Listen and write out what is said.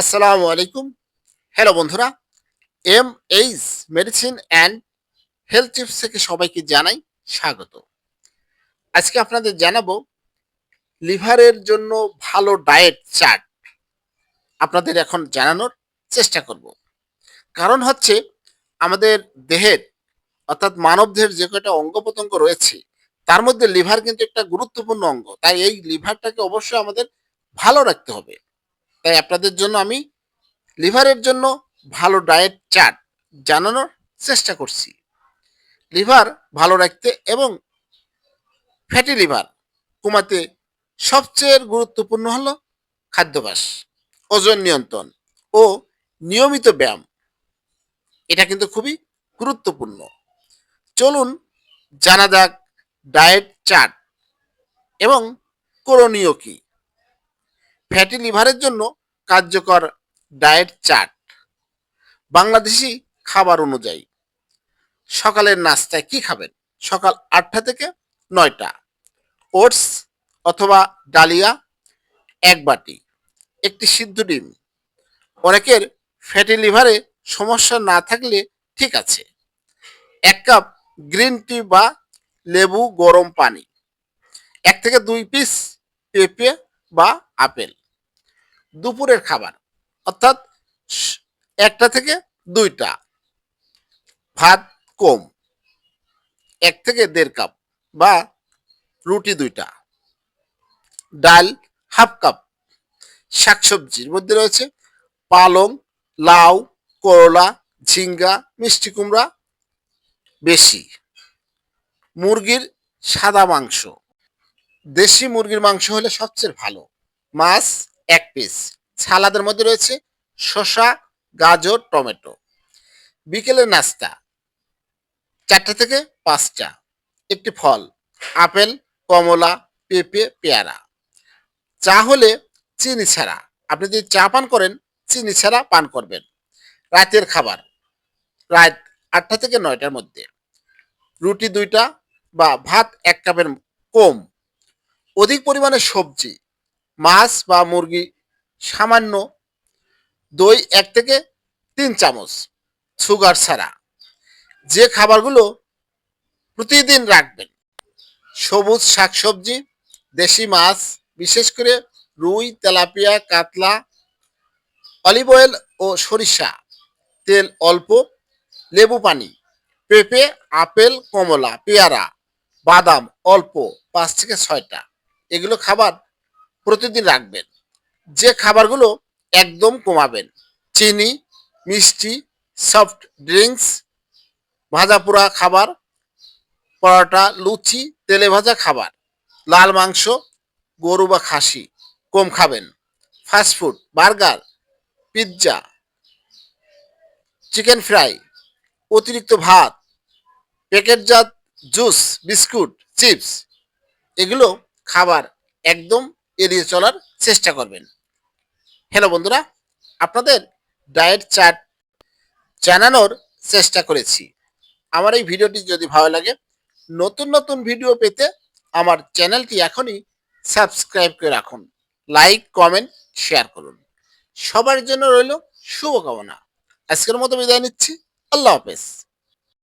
আসসালামু আলাইকুম। হ্যালো বন্ধুরা M H medicine and health tips থেকে সবাইকে জানাই স্বাগত। আজকে আপনাদের জানাব লিভারের জন্য ভালো ডায়েট চার্ট। আপনাদের এখন জানানোর চেষ্টা করব। কারণ হচ্ছে আমাদের দেহের, অর্থাৎ মানবদেহের যে কয়টা অঙ্গ প্রত্যঙ্গ রয়েছে, তার মধ্যে লিভার কিন্তু একটা গুরুত্বপূর্ণ অঙ্গ। তাই এই লিভারটাকে অবশ্যই আমাদের ভালো রাখতে হবে। তাই আপনাদের জন্য আমি লিভারের জন্য ভালো ডায়েট চার্ট জানানোর চেষ্টা করছি। লিভার ভালো রাখতে এবং ফ্যাটি লিভার কমাতে সবচেয়ে গুরুত্বপূর্ণ হলো খাদ্যাভ্যাস, ওজন নিয়ন্ত্রণ ও নিয়মিত ব্যায়াম। এটা কিন্তু খুবই গুরুত্বপূর্ণ। চলুন জানা যাক ডায়েট চার্ট এবং করণীয় কি। ফ্যাটি লিভারের জন্য কার্যকর ডায়েট চার্ট বাংলাদেশি খাবার অনুযায়ী সকালের নাস্তায় কি খাবেন? সকাল আটটা থেকে নয়টা। ওটস অথবা ডালিয়া এক বাটি। একটি সিদ্ধ ডিম। অনেকের ফ্যাটি লিভারে সমস্যা না থাকলে ঠিক আছে। এক কাপ গ্রিন টি বা লেবু গরম পানি। এক থেকে দুই পিস পেঁপে বা আপেল। দুপুরের খাবার, অর্থাৎ একটা থেকে দুইটা। ভাত কম, এক থেকে দেড় কাপ বা রুটি দুইটা। ডাল হাফ কাপ। শাকসবজির মধ্যে রয়েছে পালং, লাউ, করলা, ঝিঙ্গা, মিষ্টি কুমড়া বেশি। মুরগির সাদা মাংস। দেশি মুরগির মাংস হলে সবচেয়ে ভালো। মাছ এক পিস সালাদের মধ্যে রয়েছে শসা, গাজর, টমেটো। বিকেলের নাস্তা। চারটা থেকে পাঁচটা। একটি ফল, আপেল, কমলা, পেঁপে, পেয়ারা। চা হলে চিনি ছাড়া। আপনি যদি চা পান করেন, চিনি ছাড়া পান করবেন। রাতের খাবার, রাত আটটা থেকে নয়টার মধ্যে। রুটি দুইটা বা ভাত এক কাপের কম। অধিক পরিমাণে সবজি মাছ বা মুরগি, সামান্য দই এক থেকে তিন চামচ সুগার ছাড়া। যে খাবারগুলো প্রতিদিন রাখবেন, সবুজ শাকসবজি, দেশি মাছ, বিশেষ করে রুই, তেলাপিয়া, কাতলা, অলিভ অয়েল ও সরিষা, তেল অল্প, লেবু পানি, পেঁপে, আপেল, কমলা, পেয়ারা, বাদাম অল্প, পাঁচ থেকে ছয়টা। এগুলো খাবার প্রতিদিন রাখবেন। যে খাবারগুলো একদম কমাবেন। চিনি, মিষ্টি সফট ড্রিঙ্কস ভাজা পোড়া খাবার, পরোটা, লুচি, তেলে ভাজা খাবার, লাল মাংস, গরু বা খাসি কম খাবেন। Fast food burger, pizza, chicken fry, অতিরিক্ত ভাত, প্যাকেটজাত জুস, বিস্কুট, চিপস, এগুলো খাবার একদম এড়িয়ে চলার চেষ্টা করবেন। হ্যালো বন্ধুরা, আপনাদের ডায়েট চার্ট জানানোর চেষ্টা করেছি। আমার এই ভিডিওটি যদি ভালো লাগে, নতুন নতুন ভিডিও পেতে আমার চ্যানেলটি এখনই সাবস্ক্রাইব করে রাখুন। লাইক কমেন্ট শেয়ার করুন। সবার জন্য রইল শুভকামনা। আজকের মতো বিদায় নিচ্ছি। আল্লাহ হাফেজ।